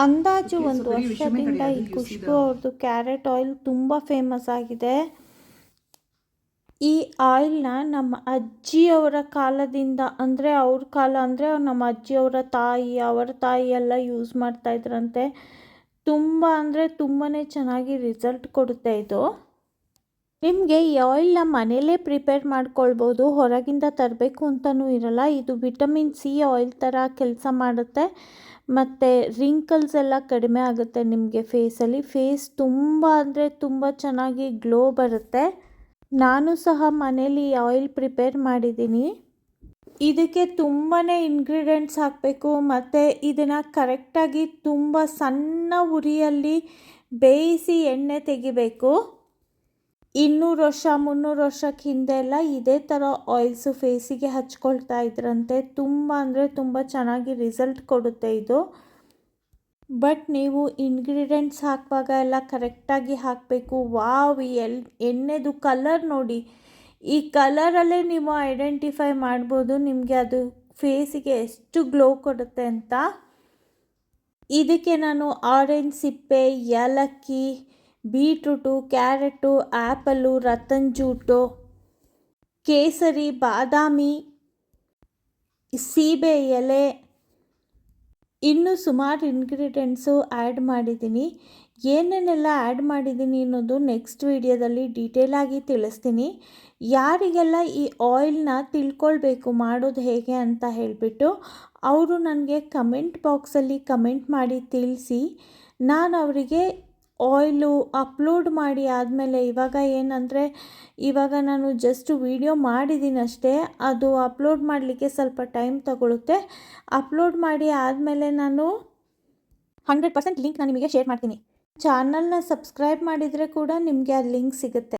ಅಂದಾಜು ಒಂದು ವರ್ಷದಿಂದ ಈ ಖುಷ್ಬು ಅವ್ರದ್ದು ಕ್ಯಾರೆಟ್ ಆಯಿಲ್ ತುಂಬ ಫೇಮಸ್ ಆಗಿದೆ. ಈ ಆಯಿಲ್ನ ನಮ್ಮ ಅಜ್ಜಿಯವರ ಕಾಲದಿಂದ ಅಂದರೆ ಅವ್ರ ಕಾಲ ಅಂದರೆ ನಮ್ಮ ಅಜ್ಜಿಯವರ ತಾಯಿ ಅವರ ತಾಯಿ ಎಲ್ಲ ಯೂಸ್ ಮಾಡ್ತಾಯಿದ್ರಂತೆ ತುಂಬ ಅಂದರೆ ತುಂಬಾ ಚೆನ್ನಾಗಿ ರಿಸಲ್ಟ್ ಕೊಡುತ್ತೆ ಇದು. ನಿಮಗೆ ಈ ಆಯಿಲ್ನ ಮನೇಲೇ ಪ್ರಿಪೇರ್ ಮಾಡ್ಕೊಳ್ಬೋದು, ಹೊರಗಿಂದ ತರಬೇಕು ಅಂತಲೂ ಇರಲ್ಲ. ಇದು ವಿಟಮಿನ್ ಸಿ ಆಯಿಲ್ ಥರ ಕೆಲಸ ಮಾಡುತ್ತೆ. ಮತ್ತು ರಿಂಕಲ್ಸ್ ಎಲ್ಲ ಕಡಿಮೆ ಆಗುತ್ತೆ ನಿಮಗೆ ಫೇಸಲ್ಲಿ ಫೇಸ್ ತುಂಬ ಅಂದರೆ ತುಂಬ ಚೆನ್ನಾಗಿ ಗ್ಲೋ ಬರುತ್ತೆ. ನಾನು ಸಹ ಮನೇಲಿ ಈ ಆಯಿಲ್ ಪ್ರಿಪೇರ್ ಮಾಡಿದ್ದೀನಿ. ಇದಕ್ಕೆ ತುಂಬಾ ಇಂಗ್ರೀಡಿಯೆಂಟ್ಸ್ ಹಾಕಬೇಕು. ಮತ್ತು ಇದನ್ನು ಕರೆಕ್ಟಾಗಿ ತುಂಬ ಸಣ್ಣ ಉರಿಯಲ್ಲಿ ಬೇಯಿಸಿ ಎಣ್ಣೆ ತೆಗಿಬೇಕು. ಇನ್ನೂರು ವರ್ಷ, ಮುನ್ನೂರು ವರ್ಷಕ್ಕೆ ಹಿಂದೆ ಎಲ್ಲ ಇದೇ ಥರ ಆಯಿಲ್ಸು ಫೇಸಿಗೆ ಹಚ್ಕೊಳ್ತಾ ಇದ್ರಂತೆ. ತುಂಬ ಅಂದರೆ ತುಂಬ ಚೆನ್ನಾಗಿ ರಿಸಲ್ಟ್ ಕೊಡುತ್ತೆ ಇದು. ಬಟ್ ನೀವು ಇಂಗ್ರೀಡಿಯೆಂಟ್ಸ್ ಹಾಕುವಾಗ ಎಲ್ಲ ಕರೆಕ್ಟಾಗಿ ಹಾಕಬೇಕು. ವಾವ್ ಎಲ್, ಎಣ್ಣೆದು ಕಲರ್ ನೋಡಿ. ಈ ಕಲರಲ್ಲೇ ನೀವು ಐಡೆಂಟಿಫೈ ಮಾಡ್ಬೋದು ನಿಮಗೆ ಅದು ಫೇಸಿಗೆ ಎಷ್ಟು ಗ್ಲೋ ಕೊಡುತ್ತೆ ಅಂತ. ಇದಕ್ಕೆ ನಾನು ಆರೆಂಜ್ ಸಿಪ್ಪೆ, ಏಲಕ್ಕಿ ಬೀಟ್ರೂಟು, ಕ್ಯಾರೆಟು, ಆ್ಯಪಲ್ಲು ರತನ್ ಜೂಟು ಕೇಸರಿ, ಬಾದಾಮಿ, ಸೀಬೆ, ಎಲೆ. ಇನ್ನೂ ಸುಮಾರು ಇನ್ಗ್ರೀಡಿಯೆಂಟ್ಸು ಆ್ಯಡ್ ಮಾಡಿದ್ದೀನಿ. ಏನೇನೆಲ್ಲ ಆ್ಯಡ್ ಮಾಡಿದ್ದೀನಿ ಅನ್ನೋದು ನೆಕ್ಸ್ಟ್ ವಿಡಿಯೋದಲ್ಲಿ ಡೀಟೇಲಾಗಿ ತಿಳಿಸ್ತೀನಿ. ಯಾರಿಗೆಲ್ಲ ಈ ಆಯಿಲ್ನ ತಿಳ್ಕೊಳ್ಬೇಕು, ಮಾಡೋದು ಹೇಗೆ ಅಂತ ಹೇಳಿಬಿಟ್ಟು ಅವರು ನನಗೆ ಕಮೆಂಟ್ ಬಾಕ್ಸಲ್ಲಿ ಕಮೆಂಟ್ ಮಾಡಿ ತಿಳಿಸಿ. ನಾನು ಅವರಿಗೆ ಆಯಿಲು ಅಪ್ಲೋಡ್ ಮಾಡಿ ಆದಮೇಲೆ ಇವಾಗ ಏನಂದರೆ, ಇವಾಗ ನಾನು ಜಸ್ಟ್ ವಿಡಿಯೋ ಮಾಡಿದ್ದೀನಿ ಅಷ್ಟೇ. ಅದು ಅಪ್ಲೋಡ್ ಮಾಡಲಿಕ್ಕೆ ಸ್ವಲ್ಪ ಟೈಮ್ ತಗೊಳುತ್ತೆ. ಅಪ್ಲೋಡ್ ಮಾಡಿ ಆದಮೇಲೆ ನಾನು ಹಂಡ್ರೆಡ್ ಪರ್ಸೆಂಟ್ ಲಿಂಕ್ ನಾನು ನಿಮಗೆ ಶೇರ್ ಮಾಡ್ತೀನಿ. ಚಾನಲ್ನ ಸಬ್ಸ್ಕ್ರೈಬ್ ಮಾಡಿದರೆ ಕೂಡ ನಿಮಗೆ ಆ ಲಿಂಕ್ ಸಿಗುತ್ತೆ.